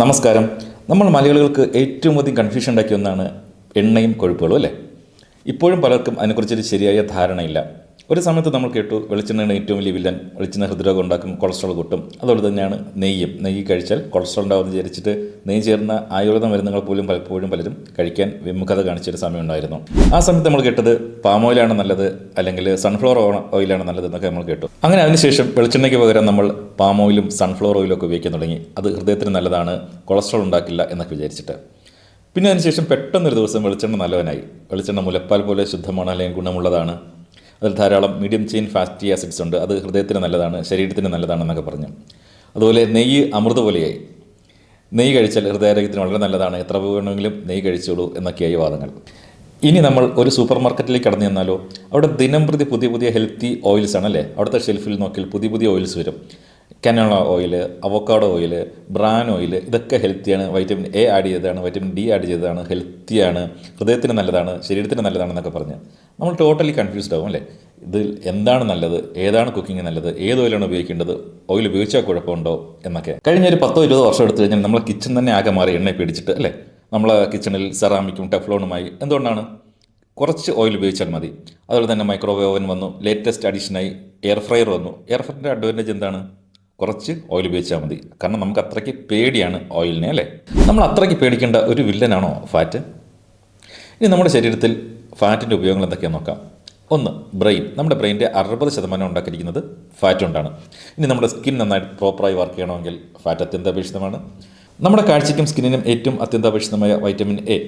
നമസ്കാരം. നമ്മൾ മലയാളികൾക്ക് ഏറ്റവും അധികം കൺഫ്യൂഷൻ ഉണ്ടാക്കിയ ഒന്നാണ് എണ്ണയും കൊഴുപ്പുകളും അല്ലേ? ഇപ്പോഴും പലർക്കും അതിനെക്കുറിച്ചൊരു ശരിയായ ധാരണയില്ല. ഒരു സമയത്ത് നമ്മൾ കേട്ടു വെളിച്ചെണ്ണയാണ് ഏറ്റവും വലിയ വില്ലൻ വെളിച്ചെണ്ണ ഹൃദ്രോഗം ഉണ്ടാക്കും കൊളസ്ട്രോൾ കൂട്ടും. അതുപോലെ തന്നെയാണ് നെയ്യും. നെയ്യ് കഴിച്ചാൽ കൊളസ്ട്രോൾ ഉണ്ടാവുമെന്ന് വിചാരിച്ചിട്ട് നെയ്യ് ചേർന്ന ആയുർവേദ മരുന്നുകൾ പോലും പലപ്പോഴും പലരും കഴിക്കാൻ വിമുഖത കാണിച്ചൊരു സമയം ഉണ്ടായിരുന്നു ആ സമയത്ത് നമ്മൾ കേട്ടത് പാം ഓയിലാണ് നല്ലത് അല്ലെങ്കിൽ സൺഫ്ലവർ ഓയിലാണ് നല്ലത് എന്നൊക്കെ നമ്മൾ കേട്ടു. അങ്ങനെ അതിനുശേഷം വെളിച്ചെണ്ണയ്ക്ക് പകരം നമ്മൾ പാം ഓയിലും സൺഫ്ലവർ ഓയിലും ഒക്കെ ഉപയോഗിക്കാൻ തുടങ്ങി. അത് ഹൃദയത്തിന് നല്ലതാണ് കൊളസ്ട്രോൾ ഉണ്ടാക്കില്ല എന്നൊക്കെ വിചാരിച്ചിട്ട്. പിന്നെ അതിനുശേഷം പെട്ടെന്നൊരു ദിവസം വെളിച്ചെണ്ണ നല്ലവനായി. വെളിച്ചെണ്ണ മുലപ്പാൽ പോലെ ശുദ്ധമാണ് അല്ലെങ്കിൽ ഗുണമുള്ളതാണ്. അതിൽ ധാരാളം മീഡിയം ചെയിൻ ഫാറ്റി ആസിഡ്സ് ഉണ്ട്. അത് ഹൃദയത്തിന് നല്ലതാണ് ശരീരത്തിന് നല്ലതാണെന്നൊക്കെ പറഞ്ഞു. അതുപോലെ നെയ്യ് അമൃത പോലെയായി നെയ്യ് കഴിച്ചാൽ ഹൃദയാരോഗ്യത്തിന് വളരെ നല്ലതാണ്. എത്ര വേണമെങ്കിലും നെയ്യ് കഴിച്ചോളൂ എന്നൊക്കെയായി വാദങ്ങൾ. ഇനി നമ്മൾ ഒരു സൂപ്പർ മാർക്കറ്റിലേക്ക് കടന്നു ചെന്നാലോ അവിടെ ദിനം പ്രതി പുതിയ പുതിയ ഹെൽത്തി ഓയിൽസ് ആണല്ലേ? അവിടുത്തെ ഷെൽഫിൽ നോക്കിയാൽ പുതിയ പുതിയ ഓയിൽസ് വരും. Canola oil avocado oil bran oil ഇതൊക്കെ ഹെൽത്തിയാണ് വൈറ്റമിൻ എ ആഡ് ചെയ്തതാണ് വൈറ്റമിൻ ഡി ആഡ് ചെയ്തതാണ് ഹെൽത്തിയാണ് ഹൃദയത്തിന് നല്ലതാണ് ശരീരത്തിന് നല്ലതാണെന്നൊക്കെ പറഞ്ഞ്. നമ്മൾ ടോട്ടലി കൺഫ്യൂസ്ഡ് ആവും അല്ലേ? ഇതിൽ എന്താണ് നല്ലത്? ഏതാണ് കുക്കിംഗ് നല്ലത്? ഏത് ഓയിലാണ് ഉപയോഗിക്കേണ്ടത്? ഓയിൽ ഉപയോഗിച്ചാൽ കുഴപ്പമുണ്ടോ എന്നൊക്കെ. കഴിഞ്ഞ ഒരു പത്തോ ഇരുപതോ വർഷം എടുത്തു കഴിഞ്ഞാൽ നമ്മളെ കിച്ചൺ തന്നെ ആകെ മാറി എണ്ണ പിടിച്ചിട്ട് അല്ലേ? നമ്മളെ കിച്ചണിൽ സെറാമിക്കും ടെഫ്ലോണുമായി എന്തുകൊണ്ടാണ്? കുറച്ച് ഓയിൽ ഉപയോഗിച്ചാൽ മതി. അതുപോലെ തന്നെ മൈക്രോവേവ് ഓവൻ വന്നു. ലേറ്റസ്റ്റ് അഡീഷനായി എയർ ഫ്രയർ വന്നു. എയർ ഫ്രയറിന്റെ അഡ്വാന്റേജ് എന്താണ്? കുറച്ച് ഓയിൽ ഉപയോഗിച്ചാൽ മതി. കാരണം നമുക്ക് അത്രയ്ക്ക് പേടിയാണ് ഓയിലിനെ അല്ലേ? നമ്മൾ അത്രയ്ക്ക് പേടിക്കേണ്ട ഒരു വില്ലനാണോ ഫാറ്റ് ഇനി നമ്മുടെ ശരീരത്തിൽ ഫാറ്റിന്റെ ഉപയോഗങ്ങൾ എന്തൊക്കെയാണെന്ന് നോക്കാം. ഒന്ന് ബ്രെയിൻ നമ്മുടെ ബ്രെയിന്റെ അറുപത് ശതമാനം ഉണ്ടാക്കിയിരിക്കുന്നത് ഫാറ്റ് കൊണ്ടാണ്. ഇനി നമ്മുടെ സ്കിൻ നന്നായിട്ട് പ്രോപ്പറായി വർക്ക് ചെയ്യണമെങ്കിൽ ഫാറ്റ് അത്യന്താപേക്ഷിതമാണ്. നമ്മുടെ കാഴ്ചയ്ക്കും സ്കിന്നിനും ഏറ്റവും അത്യന്താപേക്ഷിതമായ വൈറ്റമിൻ എ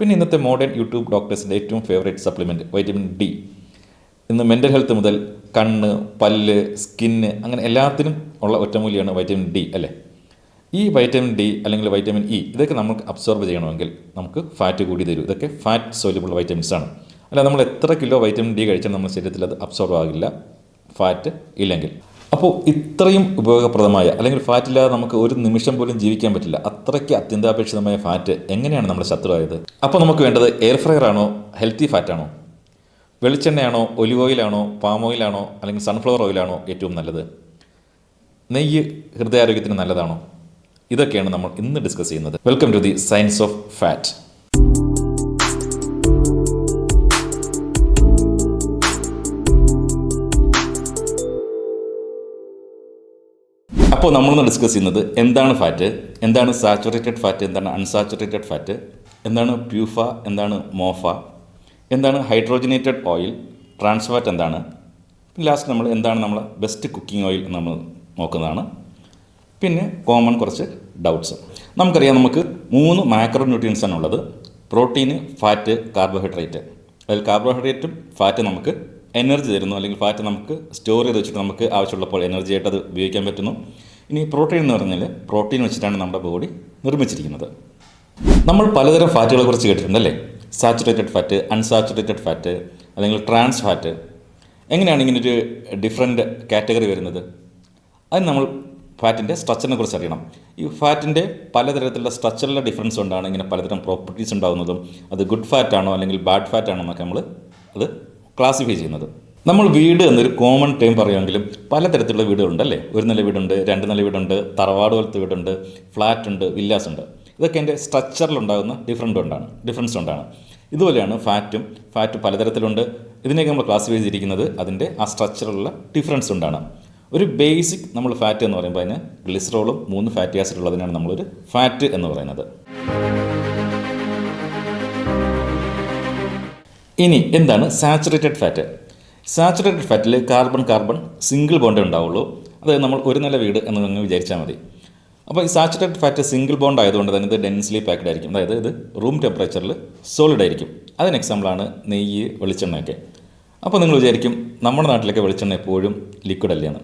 പിന്നെ ഇന്നത്തെ മോഡേൺ യൂട്യൂബ് ഡോക്ടേഴ്സിന്റെ ഏറ്റവും ഫേവറേറ്റ് സപ്ലിമെന്റ് വൈറ്റമിൻ ഡി ഇന്ന് മെന്റൽ ഹെൽത്ത് മുതൽ കണ്ണ് പല്ല് സ്കിന്ന് അങ്ങനെ എല്ലാത്തിനും ഉള്ള ഒറ്റമൂലിയാണ് വൈറ്റമിൻ ഡി അല്ലേ? ഈ വൈറ്റമിൻ ഡി അല്ലെങ്കിൽ വൈറ്റമിൻ ഇ ഇതൊക്കെ നമുക്ക് അബ്സോർബ് ചെയ്യണമെങ്കിൽ നമുക്ക് ഫാറ്റ് കൂടി തരും. ഇതൊക്കെ ഫാറ്റ് സോല്യൂബിൾ വൈറ്റമിൻസ് ആണ്. അല്ല നമ്മൾ എത്ര കിലോ വൈറ്റമിൻ ഡി കഴിച്ചാൽ നമ്മുടെ ശരീരത്തിൽ അത് അബ്സോർബ് ആകില്ല. ഫാറ്റ് ഇല്ലെങ്കിൽ. അപ്പോൾ ഇത്രയും ഉപയോഗപ്രദമായ അല്ലെങ്കിൽ ഫാറ്റ് ഇല്ലാതെ നമുക്ക് ഒരു നിമിഷം പോലും ജീവിക്കാൻ പറ്റില്ല. അത്രയ്ക്ക് അത്യന്താപേക്ഷിതമായ ഫാറ്റ് എങ്ങനെയാണ് നമ്മുടെ ശത്രുവായത് അപ്പോൾ നമുക്ക് വേണ്ടത് എയർ ഫ്രയർ ആണോ? ഹെൽത്തി ഫാറ്റ് ആണോ? വെളിച്ചെണ്ണയാണോ ഒലിവ് ഓയിലാണോ പാം ഓയിലാണോ അല്ലെങ്കിൽ സൺഫ്ലവർ ഓയിലാണോ ഏറ്റവും നല്ലത്? നെയ്യ് ഹൃദയാരോഗ്യത്തിന് നല്ലതാണോ? ഇതൊക്കെയാണ് നമ്മൾ ഇന്ന് ഡിസ്കസ് ചെയ്യുന്നത്. Welcome to the science of fat അപ്പോൾ നമ്മളിന്ന് ഡിസ്കസ് ചെയ്യുന്നത് എന്താണ് ഫാറ്റ് എന്താണ് സാച്ചുറേറ്റഡ് ഫാറ്റ് എന്താണ് അൺസാച്ചുറേറ്റഡ് ഫാറ്റ് എന്താണ് പ്യൂഫ എന്താണ് മോഫ എന്താണ് ഹൈഡ്രോജനേറ്റഡ് ഓയിൽ ട്രാൻസ്ഫാറ്റ് എന്താണ്? ലാസ്റ്റ് നമ്മൾ എന്താണ് നമ്മൾ ബെസ്റ്റ് കുക്കിംഗ് ഓയിൽ നമ്മൾ നോക്കുന്നതാണ്. പിന്നെ കോമൺ കുറച്ച് ഡൗട്ട്സ് നമുക്കറിയാം നമുക്ക് മൂന്ന് മാക്രോ ആണ് ഉള്ളത്. പ്രോട്ടീന് ഫാറ്റ് കാർബോഹൈഡ്രേറ്റ് അതിൽ കാർബോഹൈഡ്രേറ്റും ഫാറ്റ് നമുക്ക് എനർജി തരുന്നു. അല്ലെങ്കിൽ ഫാറ്റ് നമുക്ക് സ്റ്റോർ ചെയ്ത് വെച്ചിട്ട് നമുക്ക് ആവശ്യമുള്ളപ്പോൾ എനർജി ആയിട്ട് അത് ഉപയോഗിക്കാൻ പറ്റുന്നു. ഇനി പ്രോട്ടീൻ എന്ന് പറഞ്ഞാൽ പ്രോട്ടീൻ വെച്ചിട്ടാണ് നമ്മുടെ ബോഡി നിർമ്മിച്ചിരിക്കുന്നത്. നമ്മൾ പലതരം ഫാറ്റുകളെ കുറിച്ച് കേട്ടിട്ടുണ്ട് അല്ലേ സാച്ചുറേറ്റഡ് ഫാറ്റ് അൺസാച്ചുറേറ്റഡ് ഫാറ്റ് അല്ലെങ്കിൽ ട്രാൻസ് ഫാറ്റ് എങ്ങനെയാണ് ഇങ്ങനൊരു ഡിഫറെന്റ് കാറ്റഗറി വരുന്നത്? അത് നമ്മൾ ഫാറ്റിന്റെ സ്ട്രക്ചറിനെ കുറിച്ച് അറിയണം. ഈ ഫാറ്റിന്റെ പലതരത്തിലുള്ള സ്ട്രക്ചറിലെ ഡിഫറൻസ് കൊണ്ടാണ് ഇങ്ങനെ പലതരം പ്രോപ്പർട്ടീസ് ഉണ്ടാകുന്നതും അത് ഗുഡ് ഫാറ്റ് ആണോ അല്ലെങ്കിൽ ബാഡ് ഫാറ്റ് ആണോ എന്നൊക്കെ നമ്മൾ അത് ക്ലാസിഫൈ ചെയ്യുന്നത്. നമ്മൾ വീട് എന്നൊരു കോമൺ ടൈം പറയുമെങ്കിലും പലതരത്തിലുള്ള വീടുകളുണ്ട് അല്ലേ? ഒരു നില വീടുണ്ട് രണ്ട് നില വീടുണ്ട് തറവാട് പോലത്തെ വീടുണ്ട് ഫ്ലാറ്റ് ഉണ്ട് വില്ലാസ് ഉണ്ട്. ഇതൊക്കെ എന്റെ സ്ട്രക്ചറിലുണ്ടാകുന്ന ഡിഫറന്റ് കൊണ്ടാണ് ഡിഫറൻസ് കൊണ്ടാണ്. ഇതുപോലെയാണ് ഫാറ്റും ഫാറ്റ് പലതരത്തിലുണ്ട്. ഇതിനെയൊക്കെ നമ്മൾ ക്ലാസ് ചെയ്തിരിക്കുന്നത് അതിന്റെ ആ സ്ട്രക്ചറിലുള്ള ഡിഫറൻസ് കൊണ്ടാണ്. ഒരു ബേസിക് നമ്മൾ ഫാറ്റ് എന്ന് പറയുമ്പോൾ അതിന് ഗ്ലിസറോളും മൂന്ന് ഫാറ്റി ആസിഡ് ഉള്ളതിനാണ് നമ്മളൊരു ഫാറ്റ് എന്ന് പറയുന്നത്. ഇനി എന്താണ് സാച്ചുറേറ്റഡ് ഫാറ്റ് സാച്ചുറേറ്റഡ് ഫാറ്റിൽ കാർബൺ കാർബൺ സിംഗിൾ ബോണ്ടേ ഉണ്ടാവുള്ളൂ. അതായത് നമ്മൾ ഒരു നില വീട് എന്ന് നിങ്ങൾ വിചാരിച്ചാൽ മതി. അപ്പോൾ ഈ സാച്ചുറേറ്റഡ് ഫാറ്റ് സിംഗിൾ ബോണ്ട് ആയതുകൊണ്ട് തന്നെ ഇത് ഡെൻസ്ലി പാക്ഡ് ആയിരിക്കും. അതായത് ഇത് റൂം ടെമ്പറേച്ചറിൽ സോളിഡ് ആയിരിക്കും. അതിന് എക്സാമ്പിളാണ് നെയ്യ് വെളിച്ചെണ്ണയൊക്കെ. അപ്പോൾ നിങ്ങൾ വിചാരിക്കും നമ്മുടെ നാട്ടിലൊക്കെ വെളിച്ചെണ്ണ എപ്പോഴും ലിക്വിഡ് അല്ലേന്ന്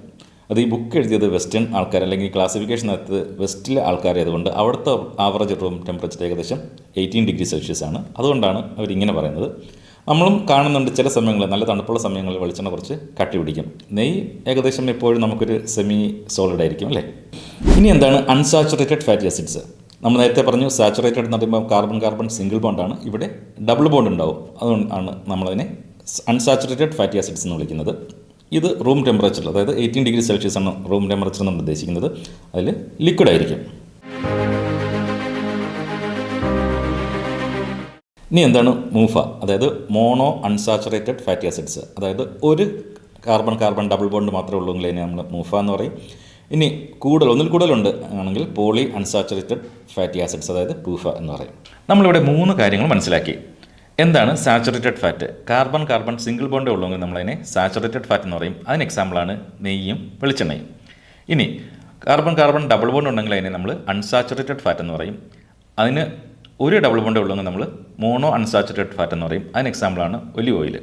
അത് ഈ ബുക്ക് എഴുതിയത് വെസ്റ്റേൺ ആൾക്കാർ അല്ലെങ്കിൽ ക്ലാസിഫിക്കേഷൻ നടത്തിയത് വെസ്റ്റിലെ ആൾക്കാരായതുകൊണ്ട് അവിടുത്തെ ആവറേജ് റൂം ടെമ്പറേച്ചർ ഏകദേശം എയ്റ്റീൻ ഡിഗ്രി സെൽഷ്യസ് ആണ്. അതുകൊണ്ടാണ് അവരിങ്ങനെ പറയുന്നത്. നമ്മളും കാണുന്നുണ്ട് ചില സമയങ്ങളിൽ നല്ല തണുപ്പുള്ള സമയങ്ങളിൽ വെളിച്ചെണ്ണ കുറച്ച് കട്ടി പിടിക്കും നെയ്യ് ഏകദേശം എപ്പോഴും നമുക്കൊരു സെമി സോളിഡ് ആയിരിക്കും അല്ലേ? ഇനി എന്താണ് അൺസാച്ചുറേറ്റഡ് ഫാറ്റി ആസിഡ്സ് നമ്മൾ നേരത്തെ പറഞ്ഞു സാച്ചുറേറ്റഡ് എന്ന് പറയുമ്പോൾ കാർബൺ കാർബൺ സിംഗിൾ ബോണ്ടാണ് ഇവിടെ ഡബിൾ ബോണ്ട് ഉണ്ടാവും. അതുകൊണ്ടാണ് നമ്മളതിനെ അൺസാച്ചുറേറ്റഡ് ഫാറ്റി ആസിഡ്സ് എന്ന് വിളിക്കുന്നത്. ഇത് റൂം ടെമ്പറേച്ചറിൽ അതായത് എയ്റ്റീൻ ഡിഗ്രി സെൽഷ്യസ് ആണ് റൂം ടെമ്പറേച്ചർ നമ്മൾ ഉദ്ദേശിക്കുന്നത്. അതിൽ ലിക്വിഡ് ആയിരിക്കും. ഇനി എന്താണ് മൂഫ? അതായത് മോണോ അൺസാച്ചുറേറ്റഡ് ഫാറ്റി ആസിഡ്സ് അതായത് ഒരു കാർബൺ കാർബൺ ഡബിൾ ബോണ്ട് മാത്രമേ ഉള്ളൂ എങ്കിൽ നമ്മൾ മൂഫ എന്ന് പറയും. ഇനി കൂടുതൽ ഒന്നിൽ കൂടുതലുണ്ട് ആണെങ്കിൽ പോളി അൺസാച്ചുറേറ്റഡ് ഫാറ്റി ആസിഡ്സ് അതായത് പൂഫ എന്ന് പറയും. നമ്മളിവിടെ മൂന്ന് കാര്യങ്ങൾ മനസ്സിലാക്കി. എന്താണ് saturated fat carbon carbon single ബോണ്ടേ ഉള്ളെങ്കിൽ നമ്മളതിനെ സാച്ചുറേറ്റഡ് ഫാറ്റ് എന്ന് പറയും. അതിന് എക്സാമ്പിളാണ് നെയ്യും വെളിച്ചെണ്ണയും. ഇനി കാർബൺ കാർബൺ ഡബിൾ ബോണ്ട് ഉണ്ടെങ്കിൽ അതിനെ നമ്മൾ അൺസാച്ചുറേറ്റഡ് ഫാറ്റ് എന്ന് പറയും. അതിന് ഒരു ഡബിൾ ബോണ്ടേ ഉള്ളെങ്കിൽ നമ്മൾ മോണോ അൺസാച്ചുറേറ്റഡ് ഫാറ്റ് എന്ന് പറയും. അതിന് എക്സാമ്പിളാണ് ഒലിവ് ഓയിൽ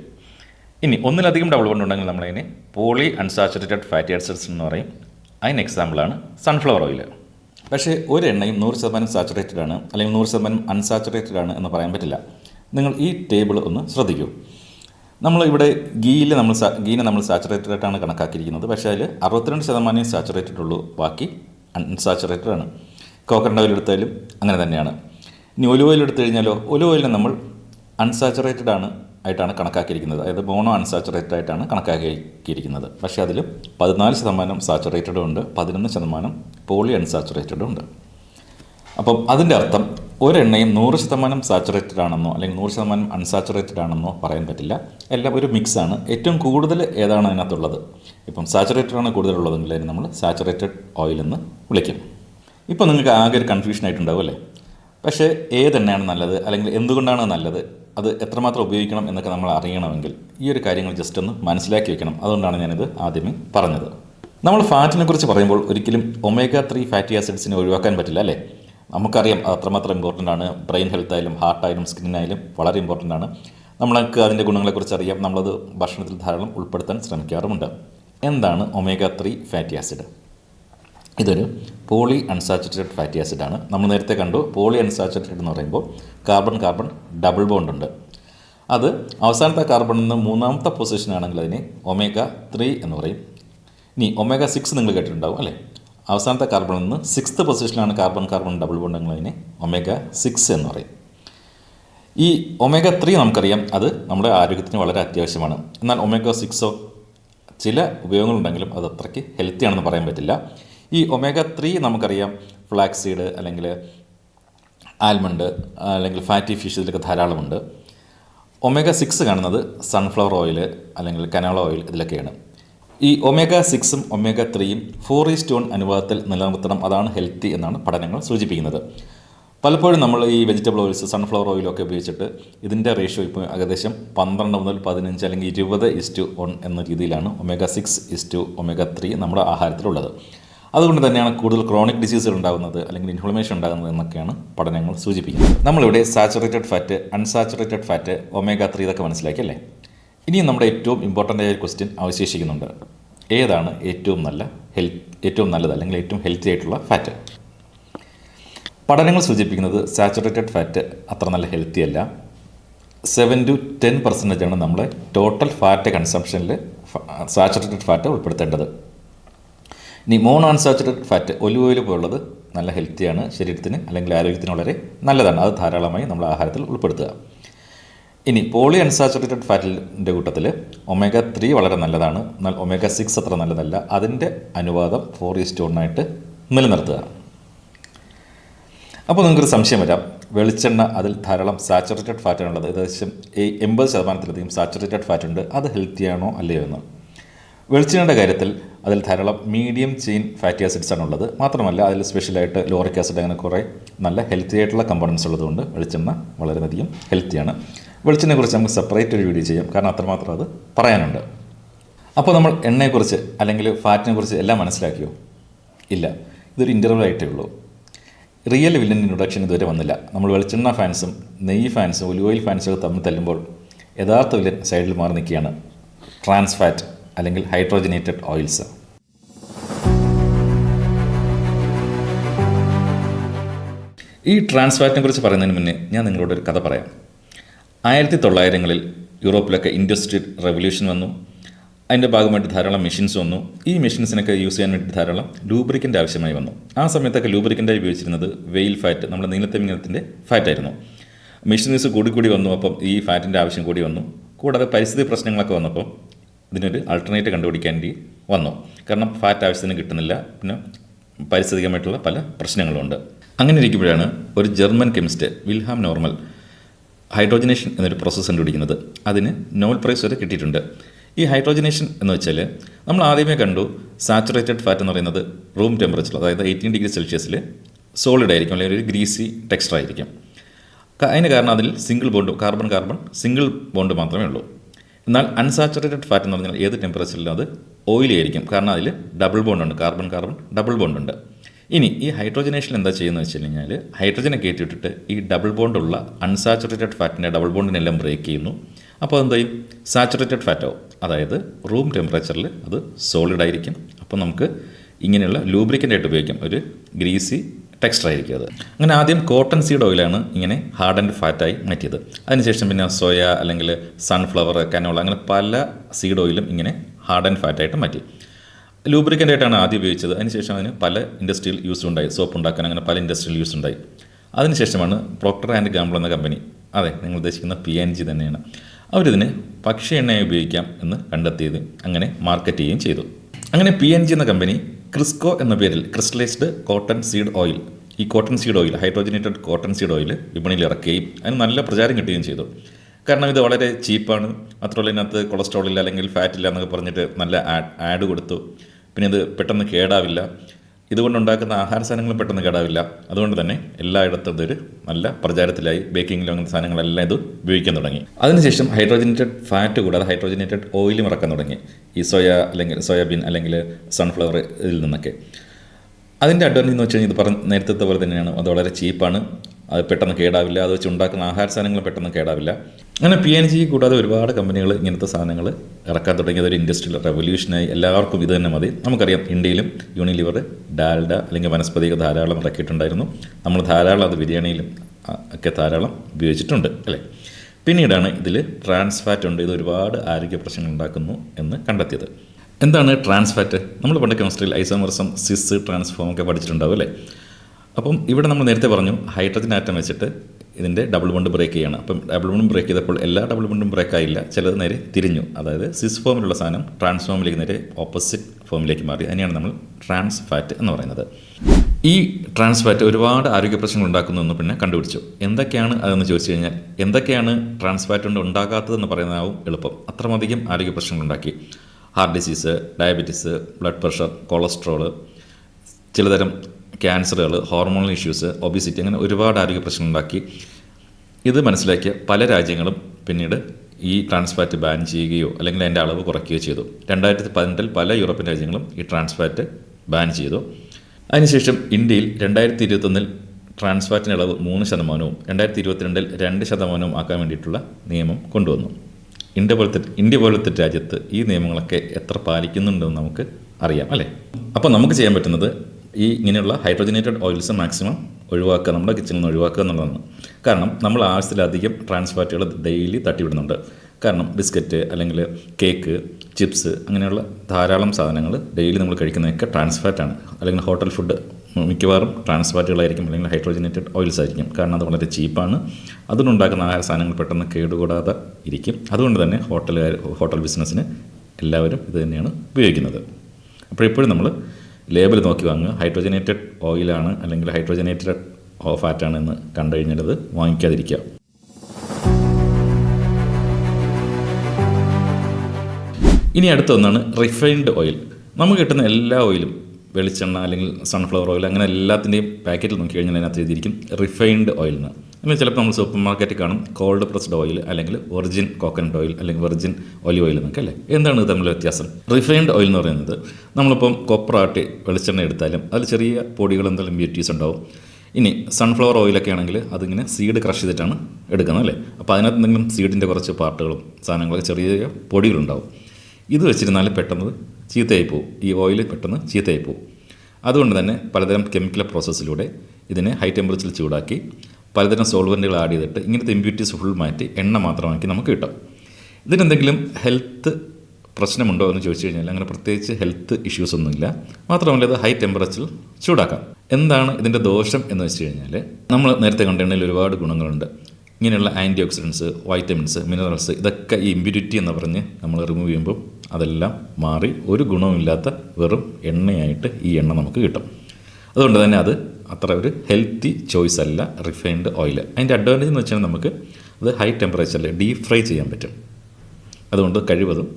ഇനി ഒന്നിലധികം ഡബിൾ ബോണ്ട് ഉണ്ടെങ്കിൽ നമ്മളതിനെ പോളി അൺസാച്ചുറേറ്റഡ് ഫാറ്റി ആസിഡ്സ് എന്ന് പറയും. അതിന് എക്സാമ്പിളാണ് സൺഫ്ലവർ ഓയിൽ പക്ഷേ ഒരു എണ്ണയും നൂറ് ശതമാനം സാച്ചുറേറ്റഡ് ആണ് അല്ലെങ്കിൽ നൂറ് ശതമാനം അൺസാച്ചുറേറ്റഡ് ആണ് എന്ന് പറയാൻ പറ്റില്ല. നിങ്ങൾ ഈ ടേബിൾ ഒന്ന് ശ്രദ്ധിക്കൂ. നമ്മൾ ഇവിടെ ഗീയിൽ നമ്മൾ ഗീനെ നമ്മൾ സാച്ചുറേറ്റഡ് ആയിട്ടാണ് കണക്കാക്കിയിരിക്കുന്നത്. പക്ഷേ അതിൽ അറുപത്തിരണ്ട് ശതമാനം സാച്ചുറേറ്റഡ് ഉള്ളൂ ബാക്കി അൺസാച്ചുറേറ്റഡ് ആണ്. കോക്കനട്ട് ഓയിൽ എടുത്താലും അങ്ങനെ തന്നെയാണ്. ഇനി ഒലിവ് ഓയിൽ എടുത്തു കഴിഞ്ഞാലോ? ഒലിവ് ഓയിലിനെ നമ്മൾ അൺസാച്ചുറേറ്റഡ് ആണ് ആയിട്ടാണ് കണക്കാക്കിയിരിക്കുന്നത്. അതായത് മോണോ അൺസാച്ചുറേറ്റഡ് ആയിട്ടാണ് കണക്കാക്കിയിരിക്കുന്നത്. പക്ഷേ അതിൽ പതിനാല് ശതമാനം സാച്ചുറേറ്റഡും ഉണ്ട് പതിനൊന്ന് ശതമാനം പോളി അൺസാച്ചുറേറ്റഡും ഉണ്ട്. അപ്പം അതിന്റെ അർത്ഥം ഒരെണ്ണയും നൂറ് ശതമാനം സാച്ചുറേറ്റഡ് ആണെന്നോ അല്ലെങ്കിൽ നൂറ് ശതമാനം അൺസാച്ചുറേറ്റഡ് ആണെന്നോ പറയാൻ പറ്റില്ല. എല്ലാം ഒരു മിക്സാണ്. ഏറ്റവും കൂടുതൽ ഏതാണ് അതിനകത്തുള്ളത്? ഇപ്പം സാച്ചുറേറ്റഡ് ആണ് കൂടുതലുള്ളതെങ്കിൽ അതിന് നമ്മൾ സാച്ചുറേറ്റഡ് ഓയിൽ എന്ന് വിളിക്കും ഇപ്പോൾ നിങ്ങൾക്ക് ആകെ ഒരു കൺഫ്യൂഷൻ ആയിട്ടുണ്ടാവും അല്ലേ? പക്ഷേ ഏതെണ്ണയാണ് നല്ലത്? അല്ലെങ്കിൽ എന്തുകൊണ്ടാണ് നല്ലത്? അത് എത്രമാത്രം ഉപയോഗിക്കണം എന്നൊക്കെ നമ്മൾ അറിയണമെങ്കിൽ ഈ ഒരു കാര്യങ്ങൾ ജസ്റ്റ് ഒന്ന് മനസ്സിലാക്കി വെക്കണം. അതുകൊണ്ടാണ് ഞാനിത് ആദ്യമേ പറഞ്ഞത്. നമ്മൾ ഫാറ്റിനെ കുറിച്ച് പറയുമ്പോൾ ഒരിക്കലും ഒമേഗ ത്രീ ഫാറ്റി ആസിഡ്സിനെ ഒഴിവാക്കാൻ പറ്റില്ല അല്ലേ? നമുക്കറിയാം അത് അത്രമാത്രം ഇമ്പോർട്ടന്റ് ആണ്. ബ്രെയിൻ ഹെൽത്ത് ആയാലും ഹാർട്ടായാലും സ്കിന്നായാലും വളരെ ഇമ്പോർട്ടന്റ് ആണ്. നമ്മൾക്ക് അതിന്റെ ഗുണങ്ങളെക്കുറിച്ച് അറിയാം. നമ്മളത് ഭക്ഷണത്തിൽ ധാരാളം ഉൾപ്പെടുത്താൻ ശ്രമിക്കാറുമുണ്ട്. എന്താണ് ഒമേഗ ത്രീ ഫാറ്റി ആസിഡ് ഇതൊരു പോളി അൺസാച്ചുറേറ്റഡ് ഫാറ്റി ആസിഡ് ആണ്. നമ്മൾ നേരത്തെ കണ്ടു പോളി അൺസാച്ചുറേറ്റഡ് എന്ന് പറയുമ്പോൾ കാർബൺ കാർബൺ ഡബിൾ ബോണ്ട് ഉണ്ട്. അത് അവസാനത്തെ കാർബണിൽ നിന്ന് മൂന്നാമത്തെ പൊസിഷൻ ആണെങ്കിൽ അതിനെ ഒമേഗ ത്രീ എന്ന് പറയും. ഇനി ഒമേഗ സിക്സ് നിങ്ങൾ കേട്ടിട്ടുണ്ടാവും അല്ലേ? അവസാനത്തെ കാർബണിൽ നിന്ന് സിക്സ്ത് പൊസിഷനിലാണ് കാർബൺ കാർബൺ ഡബിൾ ബോണ്ട് എങ്കിൽ അതിനെ ഒമേഗ സിക്സ് എന്ന് പറയും. ഈ ഒമേഗ ത്രീ നമുക്കറിയാം അത് നമ്മുടെ ആരോഗ്യത്തിന് വളരെ അത്യാവശ്യമാണ്. എന്നാൽ ഒമേഗ സിക്സോ ചില ഉപയോഗങ്ങളുണ്ടെങ്കിലും അത് അത്രയ്ക്ക് ഹെൽത്തി ആണെന്ന് പറയാൻ പറ്റില്ല. ഈ ഒമേഗ ത്രീ നമുക്കറിയാം. ഫ്ലാക്സീഡ് അല്ലെങ്കിൽ ആൽമണ്ട് അല്ലെങ്കിൽ ഫാറ്റി ഫിഷ് ഇതിലൊക്കെ ധാരാളമുണ്ട്. ഒമേഗ സിക്സ് കാണുന്നത് സൺഫ്ലവർ ഓയിൽ അല്ലെങ്കിൽ കനോള ഓയിൽ ഇതിലൊക്കെയാണ്. ഈ ഒമേഗ സിക്സും ഒമേഗ ത്രീയും ഫോർ ഈ സ്റ്റോൺ അനുപാതത്തിൽ നിലനിർത്തണം. അതാണ് ഹെൽത്തി എന്നാണ് പഠനങ്ങൾ സൂചിപ്പിക്കുന്നത്. പലപ്പോഴും നമ്മൾ ഈ വെജിറ്റബിൾ ഓയിൽസ് സൺഫ്ലവർ ഓയിലൊക്കെ ഉപയോഗിച്ചിട്ട് ഇതിന്റെ റേഷ്യോ ഇപ്പോൾ ഏകദേശം പന്ത്രണ്ട് മുതൽ പതിനഞ്ച് അല്ലെങ്കിൽ ഇരുപത് ഇസ്റ്റു വൺ എന്ന രീതിയിലാണ് omega six is to omega three നമ്മുടെ ആഹാരത്തിലുള്ളത്. അതുകൊണ്ട് തന്നെയാണ് കൂടുതൽ ക്രോണിക് ഡിസീസുകൾ ഉണ്ടാകുന്നത് അല്ലെങ്കിൽ ഇൻഫ്ലമേഷൻ ഉണ്ടാകുന്നത് എന്നൊക്കെയാണ് പഠനങ്ങൾ സൂചിപ്പിക്കുന്നത്. നമ്മളിവിടെ saturated fat unsaturated fat omega three ഇതൊക്കെ മനസ്സിലാക്കി അല്ലേ? ഇനിയും നമ്മുടെ ഏറ്റവും ഇമ്പോർട്ടന്റ് ആയ ഒരു ക്വസ്റ്റ്യൻ അവശേഷിക്കുന്നുണ്ട്. ഏതാണ് ഏറ്റവും നല്ല ഹെൽത്ത് ഏറ്റവും നല്ലത് അല്ലെങ്കിൽ ഏറ്റവും ഹെൽത്തി ആയിട്ടുള്ള ഫാറ്റ് പഠനങ്ങൾ സൂചിപ്പിക്കുന്നത് സാച്ചുറേറ്റഡ് ഫാറ്റ് അത്ര നല്ല ഹെൽത്തി അല്ല. സെവൻ ടു ടെൻ പെർസെന്റേജാണ് നമ്മുടെ ടോട്ടൽ ഫാറ്റ് കൺസംഷനിൽ സാച്ചുറേറ്റഡ് ഫാറ്റ് ഉൾപ്പെടുത്തേണ്ടത്. ഇനി mono unsaturated fat olive oil പോലുള്ളത് നല്ല ഹെൽത്തിയാണ് ശരീരത്തിന് അല്ലെങ്കിൽ ആരോഗ്യത്തിന് വളരെ നല്ലതാണ്. അത് ധാരാളമായി നമ്മൾ ആഹാരത്തിൽ ഉൾപ്പെടുത്തുക. ഇനി പോളി അൺസാച്ചുറേറ്റഡ് ഫാറ്റിന്റെ കൂട്ടത്തിൽ ഒമേഗ ത്രീ വളരെ നല്ലതാണ്. എന്നാൽ ഒമേഗ സിക്സ് അത്ര നല്ലതല്ല. അതിന്റെ അനുവാദം ഫോർ ഈ സ്റ്റോണിനായിട്ട് നിലനിർത്തുക. അപ്പോൾ നിങ്ങൾക്കൊരു സംശയം വരാം. വെളിച്ചെണ്ണ അതിൽ ധാരാളം സാച്ചുറേറ്റഡ് ഫാറ്റാണുള്ളത് ഏകദേശം എൺപത് ശതമാനത്തിലധികം സാച്ചുറേറ്റഡ് ഫാറ്റ് ഉണ്ട്. അത് ഹെൽത്തിയാണോ അല്ലയോ എന്ന്. വെളിച്ചെണ്ണയുടെ കാര്യത്തിൽ അതിൽ ധാരാളം മീഡിയം ചെയിൻ ഫാറ്റി ആസിഡ്സ് ആണ് ഉള്ളത്. മാത്രമല്ല അതിൽ സ്പെഷ്യലായിട്ട് ലോറിക് ആസിഡ് അങ്ങനെ കുറേ നല്ല ഹെൽത്തി ആയിട്ടുള്ള കമ്പോണൻസ് ഉള്ളതുകൊണ്ട് വെളിച്ചെണ്ണ വളരെയധികം ഹെൽത്തിയാണ് വെളിച്ചെണ്ണയെ കുറിച്ച് നമുക്ക് സെപ്പറേറ്റ് ഒരു വീഡിയോ ചെയ്യാം. കാരണം അത്രമാത്രം അത് പറയാനുണ്ട്. അപ്പോൾ നമ്മൾ എണ്ണയെക്കുറിച്ച് അല്ലെങ്കിൽ ഫാറ്റിനെ കുറിച്ച് എല്ലാം മനസ്സിലാക്കിയോ? ഇല്ല. ഇതൊരു ഇന്റർവ്യൂ ആയിട്ടേ ഉള്ളൂ. റിയൽ വില്ലൻ ഇൻട്രൊഡക്ഷൻ ഇതുവരെ വന്നില്ല. നമ്മൾ വെളിച്ചെണ്ണ ഫാൻസും നെയ്യ് ഫാൻസും ഒലിവ് ഓയിൽ ഫാൻസും തമ്മിൽ തല്ലുമ്പോൾ യഥാർത്ഥ വില്ലൻ സൈഡിൽ മാറി നിൽക്കുകയാണ്. ട്രാൻസ് ഫാറ്റ് അല്ലെങ്കിൽ ഹൈഡ്രോജനേറ്റഡ് ഓയിൽസ്. ഈ ട്രാൻസ്ഫാറ്റിനെ കുറിച്ച് പറയുന്നതിന് മുന്നേ ഞാൻ നിങ്ങളോട് ഒരു കഥ പറയാം. ആയിരത്തി തൊള്ളായിരങ്ങളിൽ യൂറോപ്പിലൊക്കെ ഇൻഡസ്ട്രിയൽ റെവല്യൂഷൻ വന്നു. അതിന്റെ ഭാഗമായിട്ട് ധാരാളം മെഷീൻസ് വന്നു. ഈ മെഷീൻസിനൊക്കെ യൂസ് ചെയ്യാൻ വേണ്ടി ധാരാളം ലൂബ്രിക്കന്റ് ആവശ്യമായി വന്നു. ആ സമയത്തൊക്കെ ലൂബ്രിക്കന്റായി ഉപയോഗിച്ചിരുന്നത് വെയിൽ ഫാറ്റ് നമ്മുടെ നീലത്തിമിംഗലത്തിന്റെ ഫാറ്റായിരുന്നു മെഷീൻസ് കൂടി കൂടി വന്നു. അപ്പം ഈ ഫാറ്റിന്റെ ആവശ്യം കൂടി വന്നു. കൂടാതെ പരിസ്ഥിതി പ്രശ്നങ്ങളൊക്കെ വന്നപ്പോൾ ഇതിനൊരു അൾട്ടർനേറ്റ് കണ്ടുപിടിക്കാൻ വേണ്ടി വന്നു. കാരണം ഫാറ്റ് ആവശ്യത്തിന് കിട്ടുന്നില്ല. പിന്നെ പരിസ്ഥിതികമായിട്ടുള്ള പല പ്രശ്നങ്ങളുമുണ്ട്. അങ്ങനെ ഇരിക്കുമ്പോഴാണ് ഒരു German chemist Wilhelm Normann hydrogenation എന്നൊരു പ്രോസസ്സ് കണ്ടുപിടിക്കുന്നത്. അതിന് നോബൽ പ്രൈസ് വരെ കിട്ടിയിട്ടുണ്ട്. ഈ ഹൈഡ്രോജനേഷൻ എന്ന് വെച്ചാൽ നമ്മൾ ആദ്യമേ കണ്ടു സാച്ചുറേറ്റഡ് ഫാറ്റ് എന്ന് പറയുന്നത് റൂം ടെമ്പറേച്ചർ അതായത് എയ്റ്റീൻ ഡിഗ്രി സെൽഷ്യസിൽ സോളിഡ് ആയിരിക്കും അല്ലെങ്കിൽ ഒരു ഗ്രീസി ടെക്സ്റ്റർ ആയിരിക്കും. അതിന് കാരണം അതിൽ single bond carbon carbon single bond മാത്രമേ ഉള്ളൂ. എന്നാൽ അൺസാച്ചുറേറ്റഡ് ഫാറ്റ് എന്ന് പറഞ്ഞാൽ ഏത് ടെമ്പറേച്ചറിലും അത് ഓയിലി ആയിരിക്കും. കാരണം അതിൽ ഡബിൾ ബോണ്ടുണ്ട് കാർബൺ കാർബൺ ഡബിൾ ബോണ്ടുണ്ട് ഇനി ഈ ഹൈഡ്രോജനേഷൻ എന്താ ചെയ്യുന്നത് വെച്ച് കഴിഞ്ഞാൽ ഹൈഡ്രജനെ കയറ്റിവിട്ടിട്ട് ഈ ഡബിൾ ബോണ്ടുള്ള അൺസാച്ചുറേറ്റഡ് ഫാറ്റിന്റെ ഡബിൾ ബോണ്ടിനെല്ലാം ബ്രേക്ക് ചെയ്യുന്നു. അപ്പോൾ എന്താ ചെയ്യും? സാച്ചുറേറ്റഡ് ഫാറ്റ് അതായത് റൂം ടെമ്പറേച്ചറിൽ അത് സോളിഡ് ആയിരിക്കും. അപ്പോൾ നമുക്ക് ഇങ്ങനെയുള്ള ലൂബ്രിക്കന്റ് ആയിട്ട് ഉപയോഗിക്കാം. ഒരു ഗ്രീസി ടെക്സ്ചർ ആയിരിക്കും അത്. അങ്ങനെ ആദ്യം കോട്ടൺ സീഡ് ഓയിലാണ് ഇങ്ങനെ ഹാർഡ് ആൻഡ് ഫാറ്റായി മാറ്റിയത്. അതിനുശേഷം പിന്നെ സോയ അല്ലെങ്കിൽ സൺഫ്ലവർ കനോള അങ്ങനെ പല സീഡ് ഓയിലും ഇങ്ങനെ ഹാർഡ് ആൻഡ് ഫാറ്റായിട്ട് മാറ്റി. ലൂബ്രിക്കന്റ് ആയിട്ടാണ് ആദ്യം ഉപയോഗിച്ചത്. അതിനുശേഷം അതിന് പല ഇൻഡസ്ട്രിയൽ യൂസ് ഉണ്ടായി. സോപ്പ് ഉണ്ടാക്കാൻ അങ്ങനെ പല ഇൻഡസ്ട്രിയൽ യൂസ് ഉണ്ടായി. അതിനുശേഷമാണ് പ്രോക്ടർ ആൻഡ് ഗാംബിൾ എന്ന കമ്പനി അതെ നിങ്ങൾ ഉദ്ദേശിക്കുന്ന പി എൻ ജി തന്നെയാണ്. അവരിതിന് പക്ഷി എണ്ണയായി ഉപയോഗിക്കാം എന്ന് കണ്ടെത്തിയത് അങ്ങനെ മാർക്കറ്റ് ചെയ്യുകയും ചെയ്തു. അങ്ങനെ പി എൻ ജി എന്ന കമ്പനി ക്രിസ്കോ എന്ന പേരിൽ ക്രിസ്റ്റലൈസ്ഡ് കോട്ടൺ സീഡ് ഓയിൽ ഈ cotton seed oil hydrogenated cotton seed oil വിപണിയിൽ ഇറക്കുകയും അതിന് നല്ല പ്രചാരം കിട്ടുകയും ചെയ്തു. കാരണം ഇത് വളരെ ചീപ്പാണ്. മാത്രമല്ല ഇതിനകത്ത് കൊളസ്ട്രോൾ ഇല്ല അല്ലെങ്കിൽ ഫാറ്റ് ഇല്ല എന്നൊക്കെ പറഞ്ഞിട്ട് നല്ല ആഡ് കൊടുത്തു. പിന്നെ ഇത് പെട്ടെന്ന് കേടാവില്ല. ഇതുകൊണ്ടുണ്ടാക്കുന്ന ആഹാര സാധനങ്ങൾ പെട്ടെന്ന് കേടാവില്ല. അതുകൊണ്ട് തന്നെ എല്ലായിടത്തും ഇതൊരു നല്ല പ്രചാരത്തിലായി ബേക്കിങ്ങിലും അങ്ങനത്തെ സാധനങ്ങളെല്ലാം ഇത് ഉപയോഗിക്കാൻ തുടങ്ങി. അതിനുശേഷം ഹൈഡ്രോജനേറ്റഡ് ഫാറ്റ് കൂടാതെ ഹൈഡ്രോജനേറ്റഡ് ഓയിലും ഇറക്കാൻ തുടങ്ങി. ഈ സോയ അല്ലെങ്കിൽ സോയാബീൻ അല്ലെങ്കിൽ സൺഫ്ലവർ ഇതിൽ നിന്നൊക്കെ. അതിന്റെ അഡ്വാന്റേജ് എന്ന് വെച്ച് കഴിഞ്ഞാൽ ഇത് പറഞ്ഞ നേരത്തെ പോലെ തന്നെയാണ്. അത് വളരെ ചീപ്പാണ് അത് പെട്ടെന്ന് കേടാവില്ല. അത് വെച്ച് ഉണ്ടാക്കുന്ന ആഹാര സാധനങ്ങൾ പെട്ടെന്ന് കേടാവില്ല. അങ്ങനെ പി എൻ ജി കൂടാതെ ഒരുപാട് കമ്പനികൾ ഇങ്ങനത്തെ സാധനങ്ങൾ ഇറക്കാൻ തുടങ്ങിയത് ഒരു ഇൻഡസ്ട്രിയൽ റെവല്യൂഷനായി എല്ലാവർക്കും ഇത് തന്നെ മതി. നമുക്കറിയാം ഇന്ത്യയിലും യൂണിലിവർ ഡാൽഡ അല്ലെങ്കിൽ വനസ്പതിയൊക്കെ ധാരാളം ഇറക്കിയിട്ടുണ്ടായിരുന്നു. നമ്മൾ ധാരാളം അത് ബിരിയാണിയിലും ഒക്കെ ധാരാളം ഉപയോഗിച്ചിട്ടുണ്ട് അല്ലേ? പിന്നീടാണ് ഇതിൽ ട്രാൻസ് ഫാറ്റ് ഉണ്ട്. ഇത് ഒരുപാട് ആരോഗ്യ പ്രശ്നങ്ങൾ ഉണ്ടാക്കുന്നു എന്ന് കണ്ടെത്തിയത്. എന്താണ് ട്രാൻസ് ഫാറ്റ് നമ്മൾ പണ്ട് കെമിസ്ട്രിയിൽ ഐസോമർസം സിസ് ട്രാൻസ്ഫോം ഒക്കെ പഠിച്ചിട്ടുണ്ടാവും അല്ലേ? അപ്പം ഇവിടെ നമ്മൾ നേരത്തെ പറഞ്ഞു ഹൈഡ്രജൻ ആറ്റം വെച്ചിട്ട് ഇതിന്റെ ഡബിൾ ബണ്ട് ബ്രേക്ക് ചെയ്യണം. അപ്പം ഡബിൾ ബണ്ട് ബ്രേക്ക് ചെയ്തപ്പോൾ എല്ലാ ഡബിൾ ബണ്ടും ബ്രേക്ക് ആയില്ല. ചിലത് നേരെ തിരിഞ്ഞു. അതായത് സിസ് ഫോമിലുള്ള സാധനം ട്രാൻസ് ഫോമിലേക്ക് നേരെ ഓപ്പോസിറ്റ് ഫോമിലേക്ക് മാറി. അതിനെയാണ് നമ്മൾ ട്രാൻസ് ഫാറ്റ് എന്ന് പറയുന്നത്. ഈ ട്രാൻസ് ഫാറ്റ് ഒരുപാട് ആരോഗ്യ പ്രശ്നങ്ങൾ ഉണ്ടാക്കുന്നു എന്ന് പിന്നെ കണ്ടുപിടിച്ചു. എന്തൊക്കെയാണ് അതെന്ന് ചോദിച്ചു കഴിഞ്ഞാൽ എന്തൊക്കെയാണ് ട്രാൻസ് ഫാറ്റ് കൊണ്ട് ഉണ്ടാകാത്തതെന്ന് പറയുന്നതാവും എളുപ്പം. അത്രമധികം ആരോഗ്യ പ്രശ്നങ്ങൾ ഉണ്ടാക്കി. Heart disease diabetes blood pressure cholesterol ചിലതരം ക്യാൻസറുകൾ ഹോർമോണൽ ഇഷ്യൂസ് ഒബിസിറ്റി അങ്ങനെ ഒരുപാട് ആരോഗ്യ പ്രശ്നങ്ങൾ ഉണ്ടാക്കി. ഇത് മനസ്സിലാക്കിയ പല രാജ്യങ്ങളും പിന്നീട് ഈ ട്രാൻസ്ഫാറ്റ് ബാൻ ചെയ്യുകയോ അല്ലെങ്കിൽ അതിന്റെ അളവ് കുറയ്ക്കുകയോ ചെയ്തു. രണ്ടായിരത്തി പതിനെട്ടിൽ പല യൂറോപ്യൻ രാജ്യങ്ങളും ഈ ട്രാൻസ്ഫാറ്റ് ബാൻ ചെയ്തു. അതിനുശേഷം ഇന്ത്യയിൽ രണ്ടായിരത്തി ഇരുപത്തൊന്നിൽ ട്രാൻസ്ഫാറ്റിന്റെ അളവ് മൂന്ന് ശതമാനവും രണ്ടായിരത്തി ഇരുപത്തിരണ്ടിൽ രണ്ട് ശതമാനവും ആക്കാൻ വേണ്ടിയിട്ടുള്ള നിയമം കൊണ്ടുവന്നു. ഇന്ത്യ പോലത്തെ ഇന്ത്യ പോലത്തെ രാജ്യത്ത് ഈ നിയമങ്ങളൊക്കെ എത്ര പാലിക്കുന്നുണ്ടെന്ന് നമുക്ക് അറിയാം അല്ലേ? അപ്പോൾ നമുക്ക് ചെയ്യാൻ പറ്റുന്നത് ഈ ഇങ്ങനെയുള്ള ഹൈഡ്രോജനേറ്റഡ് ഓയിൽസ് മാക്സിമം ഒഴിവാക്കുക നമ്മുടെ കിച്ചണിൽ നിന്ന് ഒഴിവാക്കുക എന്നുള്ളതാണ്. കാരണം നമ്മൾ ആവശ്യത്തിലധികം ട്രാൻസ് ഫാറ്റുകൾ ഡെയിലി തട്ടിവിടുന്നുണ്ട്. കാരണം ബിസ്ക്കറ്റ് അല്ലെങ്കിൽ കേക്ക് ചിപ്സ് അങ്ങനെയുള്ള ധാരാളം സാധനങ്ങൾ ഡെയിലി നമ്മൾ കഴിക്കുന്നതൊക്കെ ട്രാൻസ് ഫാറ്റാണ് അല്ലെങ്കിൽ ഹോട്ടൽ ഫുഡ് മിക്കവാറും ട്രാൻസ് ഫാറ്റുകളായിരിക്കും അല്ലെങ്കിൽ ഹൈഡ്രോജനേറ്റഡ് ഓയിൽസ് ആയിരിക്കും. കാരണം അത് വളരെ ചീപ്പാണ്. അതുകൊണ്ടുണ്ടാക്കുന്ന ആഹാര സാധനങ്ങൾ പെട്ടെന്ന് കേടുകൂടാതെ ഇരിക്കും. അതുകൊണ്ട് തന്നെ ഹോട്ടലുകാർ ഹോട്ടൽ ബിസിനസ്സിന് എല്ലാവരും ഇത് തന്നെയാണ് ഉപയോഗിക്കുന്നത്. അപ്പോൾ എപ്പോഴും നമ്മൾ ലേബൽ നോക്കി വാങ്ങുക. ഹൈഡ്രോജനേറ്റഡ് ഓയിലാണ് അല്ലെങ്കിൽ ഹൈഡ്രോജനേറ്റഡ് ഫാറ്റാണ് എന്ന് കണ്ടു കഴിഞ്ഞാൽ അത് വാങ്ങിക്കാതിരിക്കുക. ഇനി അടുത്ത ഒന്നാണ് റിഫൈൻഡ് ഓയിൽ നമുക്ക് കിട്ടുന്ന എല്ലാ ഓയിലും വെളിച്ചെണ്ണ അല്ലെങ്കിൽ സൺഫ്ലവർ ഓയിൽ അങ്ങനെ എല്ലാത്തിന്റെയും പാക്കറ്റിൽ നോക്കി കഴിഞ്ഞാൽ അതിനകത്ത് എഴുതിയിരിക്കും റിഫൈൻഡ് ഓയിൽ എന്ന്. അല്ലെങ്കിൽ ചിലപ്പോൾ നമ്മൾ സൂപ്പർ മാർക്കറ്റിൽ കാണും കോൾഡ് പ്രസ്ഡ് ഓയിൽ അല്ലെങ്കിൽ ഒറിജിൻ കോക്കനട്ട് ഓയിൽ അല്ലെങ്കിൽ വെർജിൻ ഒലിവ് ഓയിൽ എന്നൊക്കെ അല്ലേ? എന്താണ് തമ്മിൽ വ്യത്യാസം? റിഫൈൻഡ് ഓയിൽ എന്ന് പറയുന്നത് നമ്മളിപ്പം കൊപ്രാട്ടി വെളിച്ചെണ്ണ എടുത്താലും അതിൽ ചെറിയ പൊടികൾ എന്തെങ്കിലും ബ്യൂട്ടീസ് ഉണ്ടാവും. ഇനി സൺഫ്ലവർ ഓയിലൊക്കെ ആണെങ്കിൽ അതിങ്ങനെ സീഡ് ക്രഷ് ചെയ്തിട്ടാണ് എടുക്കുന്നത് അല്ലേ? അപ്പോൾ അതിനകത്ത് എന്തെങ്കിലും സീഡിന്റെ കുറച്ച് പാർട്ടുകളും സാധനങ്ങളൊക്കെ ചെറിയ ചെറിയ പൊടികളുണ്ടാവും. ഇത് വെച്ചിരുന്നാൽ പെട്ടെന്ന് ചീത്തയായി പോവും. ഈ ഓയിൽ പെട്ടെന്ന് ചീത്തയായി പോവും. അതുകൊണ്ട് തന്നെ പലതരം കെമിക്കൽ പ്രോസസ്സിലൂടെ ഇതിനെ ഹൈ ടെമ്പറേച്ചറിൽ ചൂടാക്കി പലതരം സോൾവന്റുകൾ ആഡ് ചെയ്തിട്ട് ഇങ്ങനത്തെ ഇമ്പ്യൂരിറ്റീസ് ഫുൾ മാറ്റി എണ്ണ മാത്രമാക്കി നമുക്ക് കിട്ടും. ഇതിനെന്തെങ്കിലും ഹെൽത്ത് പ്രശ്നമുണ്ടോ എന്ന് ചോദിച്ചു കഴിഞ്ഞാൽ അങ്ങനെ പ്രത്യേകിച്ച് ഹെൽത്ത് ഇഷ്യൂസ് ഒന്നുമില്ല. മാത്രമല്ല ഇത് ഹൈ ടെമ്പറേച്ചറിൽ ചൂടാക്കാം. എന്താണ് ഇതിന്റെ ദോഷം എന്ന് വെച്ച് കഴിഞ്ഞാൽ നമ്മൾ നേരത്തെ കണ്ട എണ്ണയിൽ ഒരുപാട് ഗുണങ്ങളുണ്ട്. ഇങ്ങനെയുള്ള ആന്റി ഓക്സിഡൻസ് വൈറ്റമിൻസ് മിനറൽസ് ഇതൊക്കെ ഈ ഇമ്പ്യൂരിറ്റി എന്ന് പറഞ്ഞ് നമ്മൾ റിമൂവ് ചെയ്യുമ്പോൾ അതെല്ലാം മാറി ഒരു ഗുണവുമില്ലാത്ത വെറും എണ്ണയായിട്ട് ഈ എണ്ണ നമുക്ക് കിട്ടും. അതുകൊണ്ട് തന്നെ അത് അത്ര ഒരു ഹെൽത്തി ചോയ്സ് അല്ല റിഫൈൻഡ് ഓയിൽ അതിന്റെ അഡ്വാന്റേജ് എന്ന് വെച്ചാൽ നമുക്ക് അത് ഹൈ ടെമ്പറേച്ചറിൽ ഡീപ് ഫ്രൈ ചെയ്യാൻ പറ്റും. അതുകൊണ്ട് കഴിവതും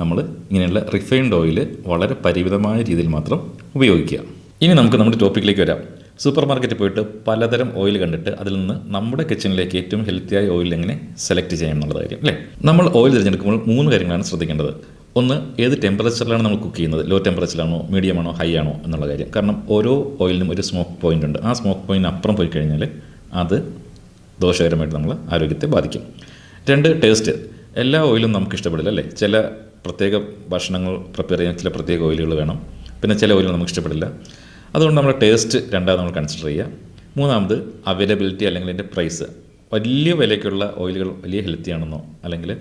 നമ്മൾ ഇങ്ങനെയുള്ള റിഫൈൻഡ് ഓയിൽ വളരെ പരിമിതമായ രീതിയിൽ മാത്രം ഉപയോഗിക്കുക. ഇനി നമുക്ക് നമ്മുടെ ടോപ്പിക്കിലേക്ക് വരാം. സൂപ്പർ മാർക്കറ്റിൽ പോയിട്ട് പലതരം ഓയിൽ കണ്ടിട്ട് അതിൽ നിന്ന് നമ്മുടെ കിച്ചണിലേക്ക് ഏറ്റവും ഹെൽത്തിയായ ഓയിൽ എങ്ങനെ സെലക്ട് ചെയ്യാം എന്നുള്ളതായിരിക്കും അല്ലേ? നമ്മൾ ഓയിൽ തിരഞ്ഞെടുക്കുമ്പോൾ മൂന്ന് കാര്യങ്ങളാണ് ശ്രദ്ധിക്കേണ്ടത്. ഒന്ന് ഏത് ടെമ്പറേച്ചറിലാണ് നമ്മൾ കുക്ക് ചെയ്യുന്നത്? ലോ ടെമ്പറേച്ചറിലാണോ മീഡിയം ആണോ ഹൈ ആണോ എന്നുള്ള കാര്യം. കാരണം ഓരോ ഓയിലിനും ഒരു സ്മോക്ക് പോയിന്റ് ഉണ്ട്. ആ സ്മോക്ക് പോയിന്റിന് അപ്പുറം പോയി കഴിഞ്ഞാൽ അത് ദോഷകരമായിട്ട് നമ്മൾ ആരോഗ്യത്തെ ബാധിക്കും. രണ്ട് ടേസ്റ്റ് എല്ലാ ഓയിലും നമുക്ക് ഇഷ്ടപ്പെടില്ല അല്ലേ? ചില പ്രത്യേക ഭക്ഷണങ്ങൾ പ്രിപ്പയർ ചെയ്യാൻ ചില പ്രത്യേക ഓയിലുകൾ വേണം. പിന്നെ ചില ഓയിലുകൾ നമുക്ക് ഇഷ്ടപ്പെടില്ല. അതുകൊണ്ട് നമ്മുടെ ടേസ്റ്റ് രണ്ടാമത് നമ്മൾ കൺസിഡർ ചെയ്യുക. മൂന്നാമത് അവൈലബിലിറ്റി അല്ലെങ്കിൽ അതിന്റെ പ്രൈസ് വലിയ വിലയ്ക്കുള്ള ഓയിലുകൾ വലിയ ഹെൽത്തി ആണെന്നോ അല്ലെങ്കിൽ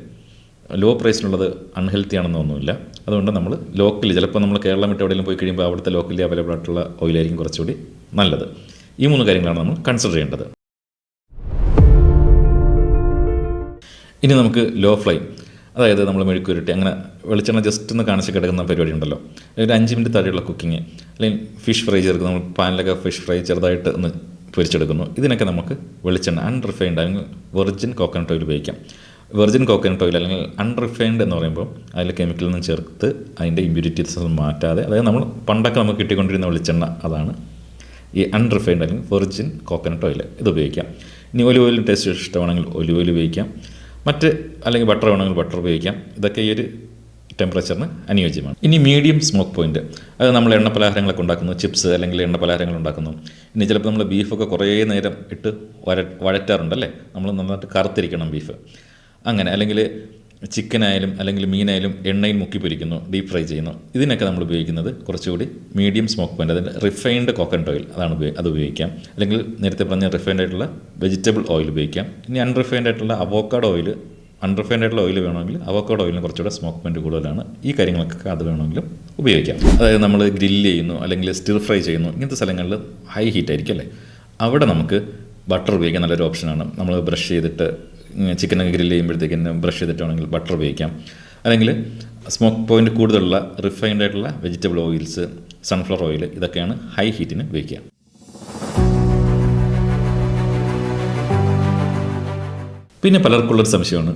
ലോ പ്രൈസിനുള്ളത് അൺഹെൽത്തി ആണെന്നൊന്നുമില്ല അതുകൊണ്ട് നമ്മൾ ലോക്കലി ചിലപ്പോൾ നമ്മൾ കേരളം വിട്ട് എവിടെയെങ്കിലും പോയി കഴിയുമ്പോൾ അവിടുത്തെ ലോക്കലി അവൈലബിൾ ആയിട്ടുള്ള ഓയിലായിരിക്കും കുറച്ചുകൂടി നല്ലത്. ഈ മൂന്ന് കാര്യങ്ങളാണ് നമ്മൾ കൺസിഡർ ചെയ്യേണ്ടത്. ഇനി നമുക്ക് ലോ ഫ്ലെയിം അതായത് നമ്മൾ മെഴുക്കുരുട്ടി അങ്ങനെ വെളിച്ചെണ്ണ ജസ്റ്റ് ഒന്ന് കാണിച്ച് കിടക്കുന്ന പരിപാടി ഉണ്ടല്ലോ. ഒരു അഞ്ച് മിനിറ്റ് താഴെയുള്ള കുക്കിങ് അല്ലെങ്കിൽ ഫിഷ് ഫ്രൈ ചേർക്കുന്നു നമ്മൾ പാനിലൊക്കെ ഫിഷ് ഫ്രൈ ചെറുതായിട്ട് ഒന്ന് പൊരിച്ചെടുക്കുന്നു. ഇതിനൊക്കെ നമുക്ക് വെളിച്ചെണ്ണ അൺറിഫൈൻഡ് അല്ലെങ്കിൽ വെർജിൻ കോക്കനട്ട് ഓയിൽ ഉപയോഗിക്കാം. വെർജിൻ കോക്കനട്ട് ഓയിൽ അല്ലെങ്കിൽ അൺറിഫൈൻഡ് എന്ന് പറയുമ്പോൾ അതിൽ കെമിക്കലൊന്നും ചേർത്ത് അതിന്റെ ഇമ്പ്യൂരിറ്റീസ് മാറ്റാതെ അതായത് നമ്മൾ പണ്ടൊക്കെ നമുക്ക് കിട്ടിക്കൊണ്ടിരുന്ന വെളിച്ചെണ്ണ അതാണ് ഈ അൺറിഫൈൻഡ് അല്ലെങ്കിൽ വെർജിൻ കോക്കനട്ട് ഓയിൽ ഇത് ഉപയോഗിക്കാം. ഇനി ഒലിവ് ഓയിൽ ടേസ്റ്റ് ഇഷ്ടമാണെങ്കിൽ ഒലിവ് ഓയിൽ ഉപയോഗിക്കാം. മറ്റ് അല്ലെങ്കിൽ ബട്ടർ വേണമെങ്കിൽ ബട്ടർ ഉപയോഗിക്കാം. ഇതൊക്കെ ഈ ഒരു ടെമ്പറേച്ചറിന് അനുയോജ്യമാണ്. ഇനി മീഡിയം സ്മോക്ക് പോയിന്റ് അത് നമ്മൾ എണ്ണ പലഹാരങ്ങളൊക്കെ ഉണ്ടാക്കുന്നു. ചിപ്സ് അല്ലെങ്കിൽ എണ്ണ പലഹാരങ്ങൾ ഉണ്ടാക്കുന്നു. ഇനി ചിലപ്പോൾ നമ്മൾ ബീഫൊക്കെ കുറേ നേരം ഇട്ട് വര വഴറ്റാറുണ്ടല്ലേ? നമ്മൾ നന്നായിട്ട് കറുത്തിരിക്കണം ബീഫ് അങ്ങനെ അല്ലെങ്കിൽ ചിക്കനായാലും അല്ലെങ്കിൽ മീനായാലും എണ്ണയിൽ മുക്കി പൊരിക്കുന്നു ഡീപ്പ് ഫ്രൈ ചെയ്യുന്നു. ഇതിനൊക്കെ നമ്മൾ ഉപയോഗിക്കുന്നത് കുറച്ചുകൂടി മീഡിയം സ്മോക്ക് പോയിന്റ് അതിന്റെ റിഫൈൻഡ് കോക്കനട്ട് ഓയിൽ അതാണ് ഉപയോഗി അത് ഉപയോഗിക്കാം. അല്ലെങ്കിൽ നേരത്തെ പറഞ്ഞ റിഫൈൻഡ് ആയിട്ടുള്ള വെജിറ്റബിൾ ഓയിൽ ഉപയോഗിക്കാം. ഇനി അൺറിഫൈൻഡ് ആയിട്ടുള്ള അവോക്കാഡ് ഓയിൽ അൺറിഫൈൻഡ് ആയിട്ടുള്ള ഓയിൽ വേണമെങ്കിൽ അവോക്കാഡോ ഓയിലിന് കുറച്ചുകൂടെ സ്മോക്ക് പോയിന്റ് കൂടുതലാണ്. ഈ കാര്യങ്ങൾക്കൊക്കെ അത് വേണമെങ്കിലും ഉപയോഗിക്കാം. അതായത് നമ്മൾ ഗ്രില്ല് ചെയ്യുന്നു അല്ലെങ്കിൽ സ്റ്റിർ ഫ്രൈ ചെയ്യുന്നു ഇങ്ങനത്തെ സ്ഥലങ്ങളിൽ ഹൈ ഹീറ്റ് ആയിരിക്കും അല്ലേ? അവിടെ നമുക്ക് ബട്ടർ ഉപയോഗിക്കാൻ നല്ലൊരു ഓപ്ഷനാണ് നമ്മൾ ബ്രഷ് ചെയ്തിട്ട് ചിക്കനൊക്കെ ഗ്രില്ല് ചെയ്യുമ്പോഴത്തേക്കിന് ബ്രഷ് ചെയ്തിട്ടാണെങ്കിൽ ബട്ടർ ഉപയോഗിക്കാം. അല്ലെങ്കിൽ സ്മോക്ക് പോയിന്റ് കൂടുതലുള്ള റിഫൈൻഡ് ആയിട്ടുള്ള വെജിറ്റബിൾ ഓയിൽസ് സൺഫ്ലവർ ഓയിൽ ഇതൊക്കെയാണ് ഹൈ ഹീറ്റിന് ഉപയോഗിക്കുക. പിന്നെ പലർക്കുള്ളൊരു സംശയമാണ്.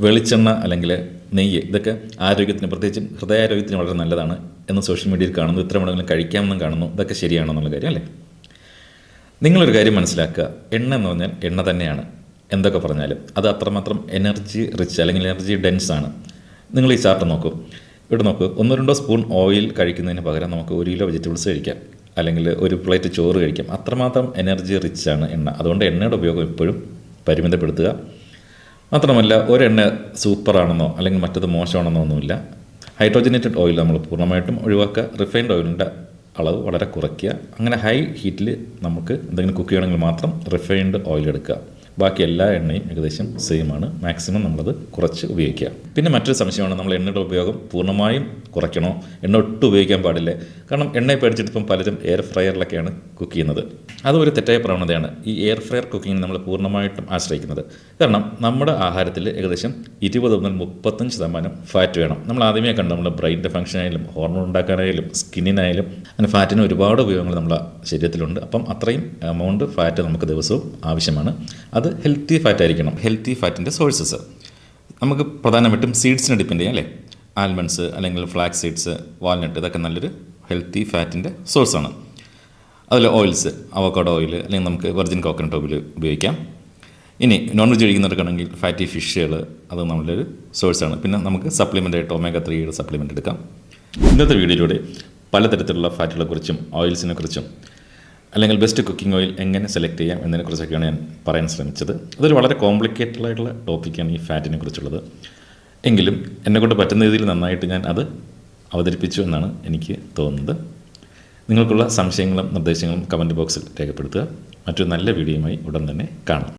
വെളിച്ചെണ്ണ അല്ലെങ്കിൽ നെയ്യ് ഇതൊക്കെ ആരോഗ്യത്തിന് പ്രത്യേകിച്ചും ഹൃദയാരോഗ്യത്തിന് വളരെ നല്ലതാണ് എന്ന് സോഷ്യൽ മീഡിയയിൽ കാണുന്നു. ഇത്ര മണങ്ങളും കഴിക്കാമെന്നും കാണുന്നു. ഇതൊക്കെ ശരിയാണോ എന്നുള്ള കാര്യം അല്ലേ? നിങ്ങളൊരു കാര്യം മനസ്സിലാക്കുക. എണ്ണ എന്ന് പറഞ്ഞാൽ എണ്ണ തന്നെയാണ്. എന്തൊക്കെ പറഞ്ഞാലും അത് അത്രമാത്രം എനർജി റിച്ച് അല്ലെങ്കിൽ എനർജി ഡെൻസ് ആണ്. നിങ്ങൾ ഈ ചാർട്ട് നോക്കൂ. ഇവിടെ നോക്കൂ. ഒന്നോ രണ്ടോ സ്പൂൺ ഓയിൽ കഴിക്കുന്നതിന് പകരം നമുക്ക് ഒരു കിലോ വെജിറ്റബിൾസ് കഴിക്കാം. അല്ലെങ്കിൽ ഒരു പ്ലേറ്റ് ചോറ് കഴിക്കാം. അത്രമാത്രം എനർജി റിച്ച് ആണ് എണ്ണ. അതുകൊണ്ട് എണ്ണയുടെ ഉപയോഗം എപ്പോഴും പരിമിതപ്പെടുത്തുക. മാത്രമല്ല ഒരെണ്ണ സൂപ്പറാണെന്നോ അല്ലെങ്കിൽ മറ്റത് മോശമാണെന്നോ ഒന്നുമില്ല. ഹൈഡ്രോജനേറ്റഡ് ഓയിൽ നമ്മൾ പൂർണമായിട്ടും ഒഴിവാക്കുക. റിഫൈൻഡ് ഓയിലിന്റെ അളവ് വളരെ കുറയ്ക്കുക. അങ്ങനെ ഹൈ ഹീറ്റിൽ നമുക്ക് എന്തെങ്കിലും കുക്ക് ചെയ്യണമെങ്കിൽ മാത്രം റിഫൈൻഡ് ഓയിൽ എടുക്കുക. ബാക്കി എല്ലാ എണ്ണയും ഏകദേശം സെയിം ആണ്. മാക്സിമം നമ്മളത് കുറച്ച് ഉപയോഗിക്കുക. പിന്നെ മറ്റൊരു സംശയമാണ് നമ്മൾ എണ്ണയുടെ ഉപയോഗം പൂർണമായും കുറയ്ക്കണോ? എണ്ണ ഒട്ടും ഉപയോഗിക്കാൻ പാടില്ല. കാരണം എണ്ണയെ പേടിച്ചിട്ട് ഇപ്പം പലരും എയർ ഫ്രയറിലൊക്കെയാണ് കുക്ക് ചെയ്യുന്നത്. അതൊരു തെറ്റായ പ്രവണതയാണ്. ഈ എയർ ഫ്രയർ കുക്കിങ്ങിന് നമ്മൾ പൂർണമായിട്ടും ആശ്രയിക്കുന്നത്. കാരണം നമ്മുടെ ആഹാരത്തിൽ ഏകദേശം ഇരുപത് മുതൽ മുപ്പത്തഞ്ച് ശതമാനം ഫാറ്റ് വേണം. നമ്മൾ ആദ്യമേ കണ്ടു നമ്മുടെ ബ്രെയിനിന്റെ ഫംഗ്ഷനായാലും ഹോർമോൺ ഉണ്ടാക്കാനായാലും സ്കിന്നിനായാലും അങ്ങനെ ഫാറ്റിന് ഒരുപാട് ഉപയോഗങ്ങൾ നമ്മുടെ ശരീരത്തിലുണ്ട്. അപ്പം അത്രയും എമൗണ്ട് ഫാറ്റ് നമുക്ക് ദിവസവും ആവശ്യമാണ്. അത് ഹെൽത്തി ഫാറ്റ് ആയിരിക്കണം. ഹെൽത്തി ഫാറ്റിന്റെ സോഴ്സസ് നമുക്ക് പ്രധാനമായിട്ടും സീഡ്സിനെ ഡിപ്പെൻഡ് ചെയ്യാം അല്ലേ? ആൽമണ്ട്സ് അല്ലെങ്കിൽ ഫ്ലാക്സ് സീഡ്സ് വാൽനട്ട് ഇതൊക്കെ നല്ലൊരു ഹെൽത്തി ഫാറ്റിന്റെ സോഴ്സാണ് അതിൽ ഓയിൽസ് അവക്കാഡോ ഓയിൽ അല്ലെങ്കിൽ നമുക്ക് വെർജിൻ കോക്കനട്ട് ഓയിൽ ഉപയോഗിക്കാം. ഇനി നോൺ വെജ് കഴിക്കുന്നവർക്കാണെങ്കിൽ ഫാറ്റി ഫിഷുകൾ അത് നമ്മളൊരു സോഴ്സാണ് പിന്നെ നമുക്ക് സപ്ലിമെന്റ് ആയിട്ട് ഒമേഗ ത്രീയുടെ സപ്ലിമെന്റ് എടുക്കാം. ഇന്നത്തെ വീഡിയോയിലൂടെ പലതരത്തിലുള്ള ഫാറ്റുകളെക്കുറിച്ചും ഓയിൽസിനെ കുറിച്ചും അല്ലെങ്കിൽ ബെസ്റ്റ് കുക്കിംഗ് ഓയിൽ എങ്ങനെ സെലക്ട് ചെയ്യാം എന്നതിനെക്കുറിച്ചൊക്കെയാണ് ഞാൻ പറയാൻ ശ്രമിച്ചത്. അതൊരു വളരെ കോംപ്ലിക്കേറ്റഡ് ആയിട്ടുള്ള ടോപ്പിക്കാണ് ഈ ഫാറ്റിനെ കുറിച്ചുള്ളത്. എങ്കിലും എന്നെക്കൊണ്ട് പറ്റുന്ന രീതിയിൽ നന്നായിട്ട് ഞാൻ അത് അവതരിപ്പിച്ചു എന്നാണ് എനിക്ക് തോന്നുന്നത്. നിങ്ങൾക്കുള്ള സംശയങ്ങളും നിർദ്ദേശങ്ങളും കമന്റ് ബോക്സിൽ രേഖപ്പെടുത്തുക. മറ്റൊരു നല്ല വീഡിയോയുമായി ഉടൻ തന്നെ കാണാം.